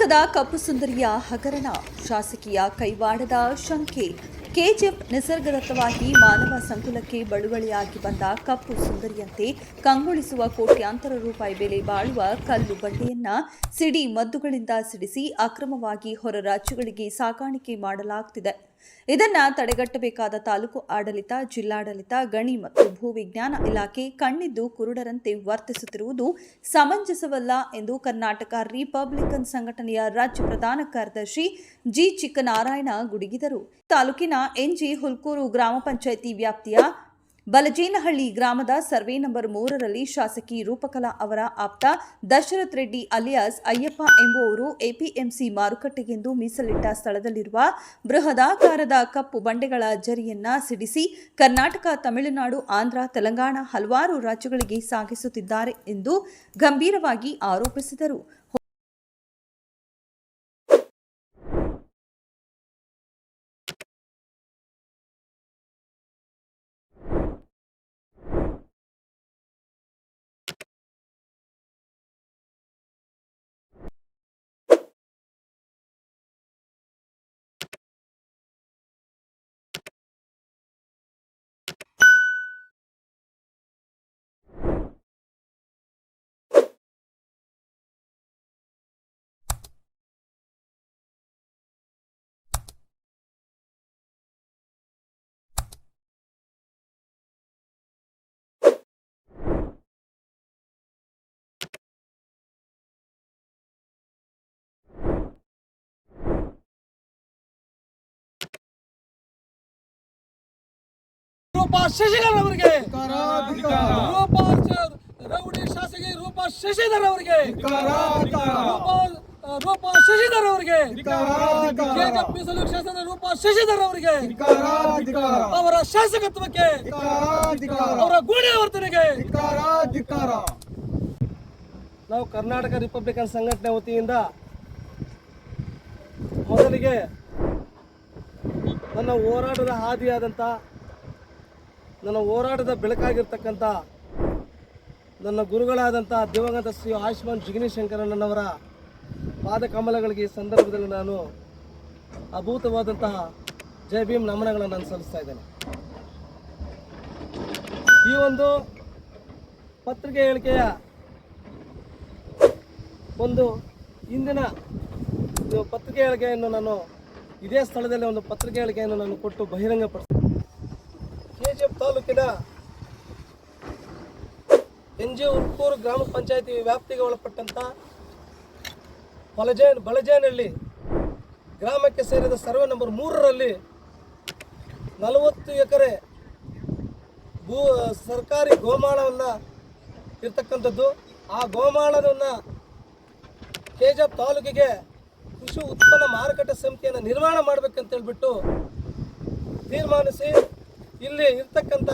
ಕರ್ನಾಟಕದ ಕಪ್ಪು ಸುಂದರಿಯ ಹಗರಣ. ಶಾಸಕಿಯ ಕೈವಾಡದ ಶಂಕೆ. ಕೆಜಿಎಫ್ ನಿಸರ್ಗದತ್ತವಾಗಿ ಮಾನವ ಸಂಕುಲಕ್ಕೆ ಬಳುವಳಿಯಾಗಿ ಬಂದ ಕಪ್ಪು ಸುಂದರಿಯಂತೆ ಕಂಗೊಳಿಸುವ ಕೋಟ್ಯಾಂತರ ರೂಪಾಯಿ ಬೆಲೆ ಬಾಳುವ ಕಲ್ಲು ಬಂಡೆಯನ್ನ ಸಿಡಿ ಮದ್ದುಗಳಿಂದ ಸಿಡಿಸಿ ಅಕ್ರಮವಾಗಿ ಹೊರ ರಾಜ್ಯಗಳಿಗೆ ಸಾಗಾಣಿಕೆ ಮಾಡಲಾಗುತ್ತಿದೆ ಇದನ್ನ ತಡೆಗಟ್ಟಬೇಕಾದ ತಾಲೂಕು ಆಡಳಿತ, ಜಿಲ್ಲಾಡಳಿತ, ಗಣಿ ಮತ್ತು ಭೂವಿಜ್ಞಾನ ಇಲಾಖೆ ಕಣ್ಣಿದ್ದು ಕುರುಡರಂತೆ ವರ್ತಿಸುತ್ತಿರುವುದು ಸಮಂಜಸವಲ್ಲ ಎಂದು ಕರ್ನಾಟಕ ರಿಪಬ್ಲಿಕನ್ ಸಂಘಟನೆಯ ರಾಜ್ಯ ಪ್ರಧಾನ ಕಾರ್ಯದರ್ಶಿ ಜಿ ಚಿಕ್ಕನಾರಾಯಣ ಗುಡುಗಿದರು. ತಾಲೂಕಿನ ಎನ್ಜಿ ಹುಲ್ಕೂರು ಗ್ರಾಮ ಪಂಚಾಯಿತಿ ವ್ಯಾಪ್ತಿಯ ಬಲಜೇನಹಳ್ಳಿ ಗ್ರಾಮದ ಸರ್ವೆ ನಂಬರ್ ಮೂರರಲ್ಲಿ ಶಾಸಕಿ ರೂಪಕಲಾ ಅವರ ಆಪ್ತ ದಶರಥ್ ರೆಡ್ಡಿ ಅಲಿಯಾಸ್ ಅಯ್ಯಪ್ಪ ಎಂಬುವವರು ಎಪಿಎಂಸಿ ಮಾರುಕಟ್ಟೆಗೆಂದು ಮೀಸಲಿಟ್ಟ ಸ್ಥಳದಲ್ಲಿರುವ ಬೃಹದಾಕಾರದ ಕಪ್ಪು ಬಂಡೆಗಳ ಜರಿಯನ್ನ ಸಿಡಿಸಿ ಕರ್ನಾಟಕ, ತಮಿಳುನಾಡು, ಆಂಧ್ರ, ತೆಲಂಗಾಣ ಹಲವಾರು ರಾಜ್ಯಗಳಿಗೆ ಸಾಗಿಸುತ್ತಿದ್ದಾರೆ ಎಂದು ಗಂಭೀರವಾಗಿ ಆರೋಪಿಸಿದರು. ರೂಪಾ ಶಶಿಧರ್ ಅವರಿಗೆ. ರೂಪಾ ರೌಡಿ ಶಾಸಕಿ ರೂಪಾ ಶಶಿಧರ್ ಅವರಿಗೆ. ರೂಪಾ ಶಶಿಧರ್ ಅವರಿಗೆ. ಮೀಸಲು ಶಾಸನ ರೂಪಾ ಶಶಿಧರ್ ಅವರಿಗೆ. ಅವರ ಶಾಸಕತ್ವಕ್ಕೆ. ಅವರ ಗೂಢೆ ವರ್ತನೆಗೆ ನಾವು ಕರ್ನಾಟಕ ರಿಪಬ್ಲಿಕನ್ ಸಂಘಟನೆ ವತಿಯಿಂದ ಮೊದಲಿಗೆ ನನ್ನ ಹೋರಾಟದ ಹಾದಿಯಾದಂಥ ನನ್ನ ಹೋರಾಟದ ಬೆಳಕಾಗಿರ್ತಕ್ಕಂಥ ನನ್ನ ಗುರುಗಳಾದಂಥ ದಿವಂಗತ ಶ್ರೀ ಆಯುಷ್ಮಾನ್ ಜಿಗ್ನಿ ಶಂಕರಣ್ಣನವರ ಪಾದ ಕಮಲಗಳಿಗೆ ಈ ಸಂದರ್ಭದಲ್ಲಿ ನಾನು ಅಭೂತವಾದಂತಹ ಜೈ ಭೀಮ್ ನಮನಗಳನ್ನು ನಾನು ಸಲ್ಲಿಸ್ತಾ ಇದ್ದೇನೆ. ಈ ಒಂದು ಪತ್ರಿಕೆ ಹೇಳಿಕೆಯ ಒಂದು ಇಂದಿನ ಇದು ಪತ್ರಿಕೆ ಹೇಳಿಕೆಯನ್ನು ನಾನು ಇದೇ ಸ್ಥಳದಲ್ಲಿ ಒಂದು ಪತ್ರಿಕೆ ಹೇಳಿಕೆಯನ್ನು ನಾನು ಕೊಟ್ಟು ಬಹಿರಂಗಪಡಿಸ್ತೀನಿ ಎಫ್ ಎನ್ ಜಿ ಉರ್ಕೂರು ಗ್ರಾಮ ಪಂಚಾಯತಿ ವ್ಯಾಪ್ತಿಗೆ ಒಳಪಟ್ಟಂಥ ಬಲಜೇನ್ ಬಲಜೇನಹಳ್ಳಿ ಗ್ರಾಮಕ್ಕೆ ಸೇರಿದ ಸರ್ವೆ ನಂಬರ್ ಮೂರರಲ್ಲಿ ನಲವತ್ತು ಎಕರೆ ಭೂ, ಸರ್ಕಾರಿ ಗೋಮಾಳವನ್ನು ಇರ್ತಕ್ಕಂಥದ್ದು. ಆ ಗೋಮಾಳವನ್ನು ಕೆಜಾಪ್ ತಾಲೂಕಿಗೆ ಕೃಷಿ ಉತ್ಪನ್ನ ಮಾರುಕಟ್ಟೆ ಸಮಿತಿಯನ್ನು ನಿರ್ಮಾಣ ಮಾಡಬೇಕಂತ ಹೇಳ್ಬಿಟ್ಟು ತೀರ್ಮಾನಿಸಿ ಇಲ್ಲಿ ಇರ್ತಕ್ಕಂಥ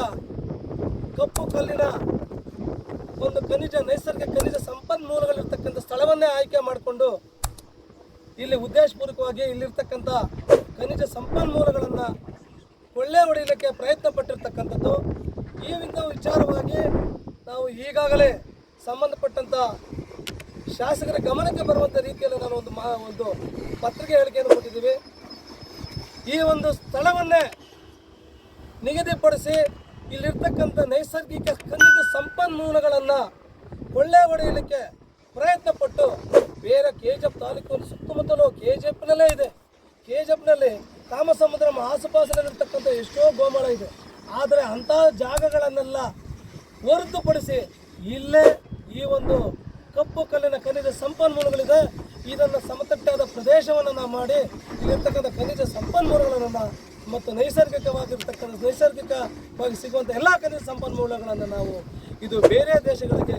ಕಪ್ಪು ಕಲ್ಲಿನ ಒಂದು ಖನಿಜ, ನೈಸರ್ಗಿಕ ಖನಿಜ ಸಂಪನ್ಮೂಲಗಳಿರ್ತಕ್ಕಂಥ ಸ್ಥಳವನ್ನೇ ಆಯ್ಕೆ ಮಾಡಿಕೊಂಡು ಇಲ್ಲಿ ಉದ್ದೇಶಪೂರ್ವಕವಾಗಿ ಇಲ್ಲಿರ್ತಕ್ಕಂಥ ಖನಿಜ ಸಂಪನ್ಮೂಲಗಳನ್ನು ಒಳ್ಳೆ ಹೊಡೆಯಲಿಕ್ಕೆ ಪ್ರಯತ್ನ ಪಟ್ಟಿರ್ತಕ್ಕಂಥದ್ದು. ಈ ವಿಚಾರವಾಗಿ ನಾವು ಈಗಾಗಲೇ ಸಂಬಂಧಪಟ್ಟಂಥ ಶಾಸಕರ ಗಮನಕ್ಕೆ ಬರುವಂಥ ರೀತಿಯಲ್ಲಿ ನಾನು ಒಂದು ಮಾ ಒಂದು ಪತ್ರಿಕೆ ಹೇಳಿಕೆಯನ್ನು ಕೊಟ್ಟಿದ್ದೀವಿ. ಈ ಒಂದು ಸ್ಥಳವನ್ನೇ ನಿಗದಿಪಡಿಸಿ ಇಲ್ಲಿರ್ತಕ್ಕಂಥ ನೈಸರ್ಗಿಕ ಖನಿಜ ಸಂಪನ್ಮೂಲಗಳನ್ನು ಒಳ್ಳೆ ಹೊಡೆಯಲಿಕ್ಕೆ ಪ್ರಯತ್ನ ಪಟ್ಟು ಬೇರೆ ಕೆ ಜಿ ಎಫ್ ತಾಲೂಕು ಸುತ್ತಮುತ್ತಲೂ ಕೆ ಜಿ ಇದೆ. ಕೆ ಜಿ ಎಫ್ನಲ್ಲಿ ಕಾಮಸಮುದ್ರ ಆಸುಪಾಸಿನಲ್ಲಿರ್ತಕ್ಕಂಥ ಎಷ್ಟೋ ಗೋಮಾಳ ಇದೆ. ಆದರೆ ಅಂಥ ಜಾಗಗಳನ್ನೆಲ್ಲ ಹೊರತುಪಡಿಸಿ ಇಲ್ಲೇ ಈ ಒಂದು ಕಪ್ಪು ಕಲ್ಲಿನ ಖನಿಜ ಸಂಪನ್ಮೂಲಗಳಿದೆ. ಇದನ್ನು ಸಮತಟ್ಟಾದ ಪ್ರದೇಶವನ್ನು ನಾವು ಮಾಡಿ ಇಲ್ಲಿರ್ತಕ್ಕಂಥ ಖನಿಜ ಸಂಪನ್ಮೂಲಗಳನ್ನು ಮತ್ತು ನೈಸರ್ಗಿಕವಾಗಿರ್ತಕ್ಕಂಥ ನೈಸರ್ಗಿಕವಾಗಿ ಸಿಗುವಂಥ ಎಲ್ಲ ಖನಿಜ ಸಂಪನ್ಮೂಲಗಳನ್ನು ನಾವು ಇದು ಬೇರೆ ದೇಶಗಳಿಗೆ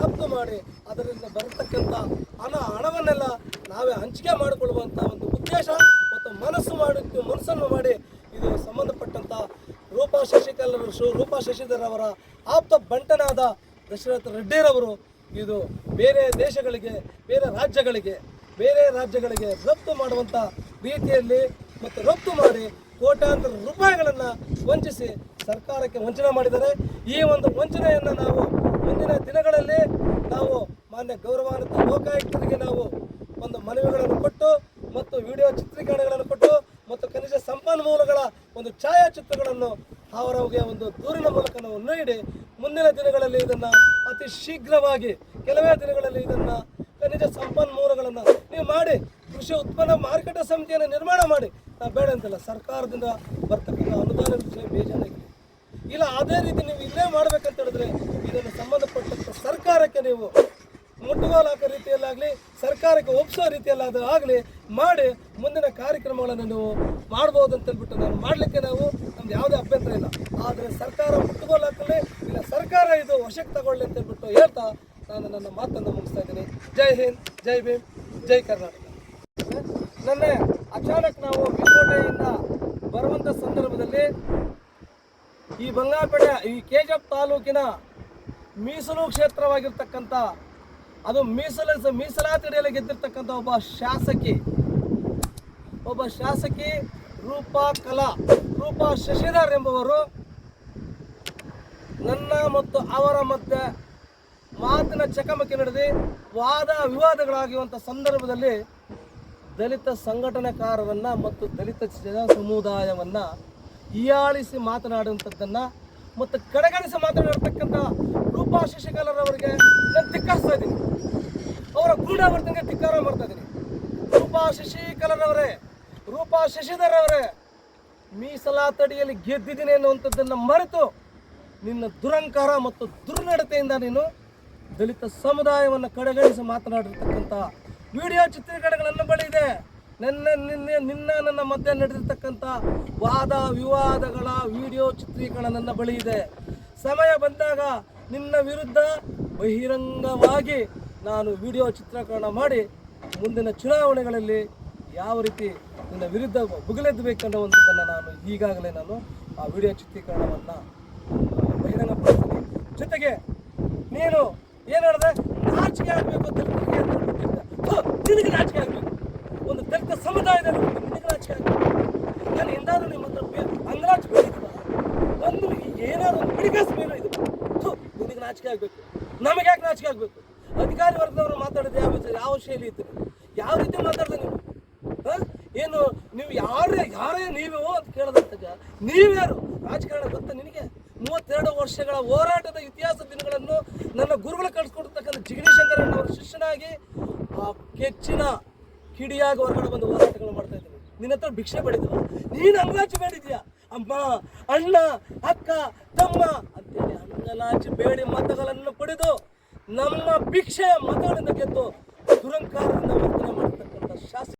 ರಫ್ತು ಮಾಡಿ ಅದರಿಂದ ಬರತಕ್ಕಂಥ ಹಣ, ಹಣವನ್ನೆಲ್ಲ ನಾವೇ ಹಂಚಿಕೆ ಮಾಡಿಕೊಳ್ಳುವಂಥ ಒಂದು ಉದ್ದೇಶ ಮತ್ತು ಮನಸ್ಸು ಮಾಡಿ, ಮನಸ್ಸನ್ನು ಮಾಡಿ ಇದು ಸಂಬಂಧಪಟ್ಟಂಥ ರೂಪಾ ಶಶಿಕಲರು ರೂಪಾ ಶಶಿಧರ್ ಅವರ ಆಪ್ತ ಬಂಟನಾದ ದಶರಥ ರೆಡ್ಡಿರವರು ಇದು ಬೇರೆ ದೇಶಗಳಿಗೆ, ಬೇರೆ ರಾಜ್ಯಗಳಿಗೆ ಬೇರೆ ರಾಜ್ಯಗಳಿಗೆ ರಫ್ತು ಮಾಡುವಂಥ ರೀತಿಯಲ್ಲಿ ಮತ್ತು ರಫ್ತು ಮಾಡಿ ಕೋಟ್ಯಾಂತರ ರೂಪಾಯಿಗಳನ್ನು ವಂಚಿಸಿ ಸರ್ಕಾರಕ್ಕೆ ವಂಚನೆ ಮಾಡಿದ್ದಾರೆ. ಈ ಒಂದು ವಂಚನೆಯನ್ನು ನಾವು ಮುಂದಿನ ದಿನಗಳಲ್ಲಿ ನಾವು ಮಾನ್ಯ ಗೌರವಾನ್ವಿತ ಲೋಕಾಯುಕ್ತರಿಗೆ ನಾವು ಒಂದು ಮನವಿಗಳನ್ನು ಕೊಟ್ಟು ಮತ್ತು ವಿಡಿಯೋ ಚಿತ್ರೀಕರಣಗಳನ್ನು ಕೊಟ್ಟು ಮತ್ತು ಖನಿಜ ಸಂಪನ್ಮೂಲಗಳ ಒಂದು ಛಾಯಾಚಿತ್ರಗಳನ್ನು ಅವರವರಿಗೆ ಒಂದು ದೂರಿನ ಮೂಲಕ ನಾವು ನೀಡಿ ಮುಂದಿನ ದಿನಗಳಲ್ಲಿ ಇದನ್ನು ಅತಿ ಶೀಘ್ರವಾಗಿ ಕೆಲವೇ ದಿನಗಳಲ್ಲಿ ಇದನ್ನು ಖನಿಜ ಸಂಪನ್ಮೂಲಗಳನ್ನು ನೀವು ಮಾಡಿ ಕೃಷಿ ಉತ್ಪನ್ನ ಮಾರುಕಟ್ಟೆ ಸಮಿತಿಯನ್ನು ನಿರ್ಮಾಣ ಮಾಡಿ ಬೇಡ ಅಂತಲ್ಲ, ಸರ್ಕಾರದಿಂದ ಬರ್ತಕ್ಕಂಥ ಅನುದಾನ ವಿಷಯ ಇಲ್ಲ, ಅದೇ ರೀತಿ ನೀವು ಇಲ್ಲೇ ಮಾಡ್ಬೇಕಂತ ಹೇಳಿದ್ರೆ ಇದನ್ನು ಸಂಬಂಧಪಟ್ಟಂಥ ಸರ್ಕಾರಕ್ಕೆ ನೀವು ಮುಟ್ಟುಗೋಲು ಹಾಕೋ ರೀತಿಯಲ್ಲಾಗಲಿ, ಸರ್ಕಾರಕ್ಕೆ ಒಪ್ಪಿಸೋ ರೀತಿಯಲ್ಲಾದರೂ ಆಗಲಿ ಮಾಡಿ ಮುಂದಿನ ಕಾರ್ಯಕ್ರಮಗಳನ್ನು ನೀವು ಮಾಡ್ಬೋದು ಅಂತ ಹೇಳ್ಬಿಟ್ಟು ನಾನು ಮಾಡಲಿಕ್ಕೆ ನಾವು ನಮ್ದು ಯಾವುದೇ ಅಭ್ಯಂತರ ಇಲ್ಲ. ಆದರೆ ಸರ್ಕಾರ ಮುಟ್ಟುಗೋಲು ಹಾಕಲಿ, ಇಲ್ಲ ಸರ್ಕಾರ ಇದು ವಶಕ್ಕೆ ತಗೊಳ್ಳಿ ಅಂತ ಹೇಳ್ಬಿಟ್ಟು ಹೇಳ್ತಾ ನಾನು ನನ್ನ ಮಾತನ್ನು ಮುಗಿಸ್ತಾ ಇದ್ದೀನಿ. ಜೈ ಹಿಂದ್, ಜೈ ಭೀಮ್, ಜೈ ಕರ್ನಾಟಕ. ನನ್ನ ಅಚಾನಕ್ ನಾವು ಬಿಕೋಟೆಯಿಂದ ಬರುವಂಥ ಸಂದರ್ಭದಲ್ಲಿ ಈ ಬಂಗಾರಪೇಟೆ, ಈ ಕೆಜಪ್ ತಾಲೂಕಿನ ಮೀಸಲು ಕ್ಷೇತ್ರವಾಗಿರ್ತಕ್ಕಂಥ, ಅದು ಮೀಸಲು ಮೀಸಲಾತಿಡಿಯಲ್ಲಿ ಗೆದ್ದಿರ್ತಕ್ಕಂಥ ಒಬ್ಬ ಶಾಸಕಿ ಒಬ್ಬ ಶಾಸಕಿ ರೂಪಾ ಕಲಾ, ರೂಪಾ ಶಶಿಧರ್ ಎಂಬುವರು ನನ್ನ ಮತ್ತು ಅವರ ಮಧ್ಯೆ ಮಾತಿನ ಚಕಮಕಿ ನಡೆದು ವಾದ ವಿವಾದಗಳಾಗಿರುವಂಥ ಸಂದರ್ಭದಲ್ಲಿ ದಲಿತ ಸಂಘಟನೆಕಾರರನ್ನು ಮತ್ತು ದಲಿತ ಜನ ಸಮುದಾಯವನ್ನು ಹೀಯಾಳಿಸಿ ಮಾತನಾಡುವಂಥದ್ದನ್ನು ಮತ್ತು ಕಡೆಗಣಿಸಿ ಮಾತನಾಡ್ತಕ್ಕಂಥ ರೂಪಾ ಶಶಿಕಲರವರಿಗೆ ನಾನು ಧಿಕ್ಕರಿಸ್ತಾ ಇದ್ದೀನಿ. ಅವರ ಗೂಢಾವರ್ತನೆಗೆ ಧಿಕ್ಕಾರ ಮಾಡ್ತಾ ಇದ್ದೀನಿ. ರೂಪಾ ಶಶಿಕಲರವರೇ ರೂಪಾ ಶಶಿಧರ್ ಅವರೇ, ಮೀಸಲಾತಡಿಯಲ್ಲಿ ಗೆದ್ದಿದ್ದೀನಿ ಅನ್ನುವಂಥದ್ದನ್ನು ಮರೆತು ನಿನ್ನ ದುರಂಕಾರ ಮತ್ತು ದುರ್ನಡತೆಯಿಂದ ನೀನು ದಲಿತ ಸಮುದಾಯವನ್ನು ಕಡೆಗಣಿಸಿ ಮಾತನಾಡಿರ್ತಕ್ಕಂಥ ವಿಡಿಯೋ ಚಿತ್ರೀಕರಣಗಳನ್ನು ಬಳಿದೆ. ಬಳಿ ನನ್ನ, ನಿನ್ನೆ, ನಿನ್ನ, ನನ್ನ ಮಧ್ಯೆ ನಡೆದಿರ್ತಕ್ಕಂಥ ವಾದ, ವಿವಾದಗಳ ವಿಡಿಯೋ ಚಿತ್ರೀಕರಣ ನನ್ನ ಬಳಿ ಇದೆ ಸಮಯ ಬಂದಾಗ ನಿನ್ನ ವಿರುದ್ಧ ಬಹಿರಂಗವಾಗಿ ನಾನು ವಿಡಿಯೋ ಚಿತ್ರೀಕರಣ ಮಾಡಿ ಮುಂದಿನ ಚುನಾವಣೆಗಳಲ್ಲಿ ಯಾವ ರೀತಿ ನಿನ್ನ ವಿರುದ್ಧ ಬುಗಲೆದ್ದಬೇಕನ್ನುವಂಥದ್ದನ್ನು ನಾನು ಈಗಾಗಲೇ ನಾನು ಆ ವಿಡಿಯೋ ಚಿತ್ರೀಕರಣವನ್ನು ಬಹಿರಂಗಪಡಿಸ್ತೀನಿ. ಜೊತೆಗೆ ನೀನು ಏನು ಹೇಳಿದೆ? ನಾಚಿಕೆ ಆಗಬೇಕು ಅಂತ ನಿನಗೆ ನಾಚಿಕೆ ಆಗಬೇಕು ಒಂದು ದಲಿತ ಸಮುದಾಯದಲ್ಲಿ ಒಂದು ನಿನಗೆ ನಾಚಿಕೆ ಆಗಬೇಕು ನಾನು ಎಂದಾದ್ರೂ ನಿಮ್ಮ ಹತ್ರ ಬೇ- ಅಂಗರಾಜ್ ಬೇಡಿದ್ವ ಒಂದು ಏನಾದರೂ ಒಂದು ಬಿಡಿಗಾಸ್ ಬೇರೆ ಇದು ನಿನಗೆ ನಾಚಿಕೆ ಆಗಬೇಕು. ನಮಗೆ ಯಾಕೆ ನಾಚಿಕೆ ಆಗಬೇಕು? ಅಧಿಕಾರಿ ವರ್ಗದವರು ಮಾತಾಡೋದು ಯಾವ ಯಾವ ಶೈಲಿ ಇತ್ತು ಯಾವ ರೀತಿ ಮಾತಾಡ್ದೆ ನೀವು? ಹಾಂ? ಏನು, ನೀವು ಯಾರೇ ಯಾರೇ ನೀವು ಅಂತ ಕೇಳದಂತಾಗ ನೀವ್ಯಾರು ರಾಜಕಾರಣ ಗೊತ್ತಾ ನಿನಗೆ? ಮೂವತ್ತೆರಡು ವರ್ಷಗಳ ಹೋರಾಟದ ಇತಿಹಾಸ ದಿನಗಳನ್ನು ನನ್ನ ಗುರುಗಳು ಕಳಿಸ್ಕೊಡ್ತಕ್ಕಂಥ ಜಿಗಣಿ ಶಂಕರಣ್ಣವರ ಶಿಷ್ಯನಾಗಿ ಕೆಚ್ಚಿನ ಕಿಡಿಯಾಗಿ ಹೊರಗಡೆ ಬಂದು ಹೋರಾಟಗಳು ಮಾಡ್ತಾ ಇದ್ದೀನಿ ನಿನ್ನ ಹತ್ರ ಭಿಕ್ಷೆ ಪಡೆದಿವ ನೀನು ಅಂಗಲಾಚಿ ಬೇಡಿದ್ಯಾ? ಅಮ್ಮ, ಅಣ್ಣ, ಅಕ್ಕ, ತಮ್ಮ ಅಂತೇಳಿ ಅಂಗಲಾಚಿ ಬೇಡಿ ಮತಗಳನ್ನು ಪಡೆದು ನಮ್ಮ ಭಿಕ್ಷೆಯ ಮತಗಳನ್ನು ಗೆದ್ದು ದುರಂಕಾರದಿಂದ ವರ್ತನೆ ಮಾಡತಕ್ಕಂಥ ಶಾಸಕ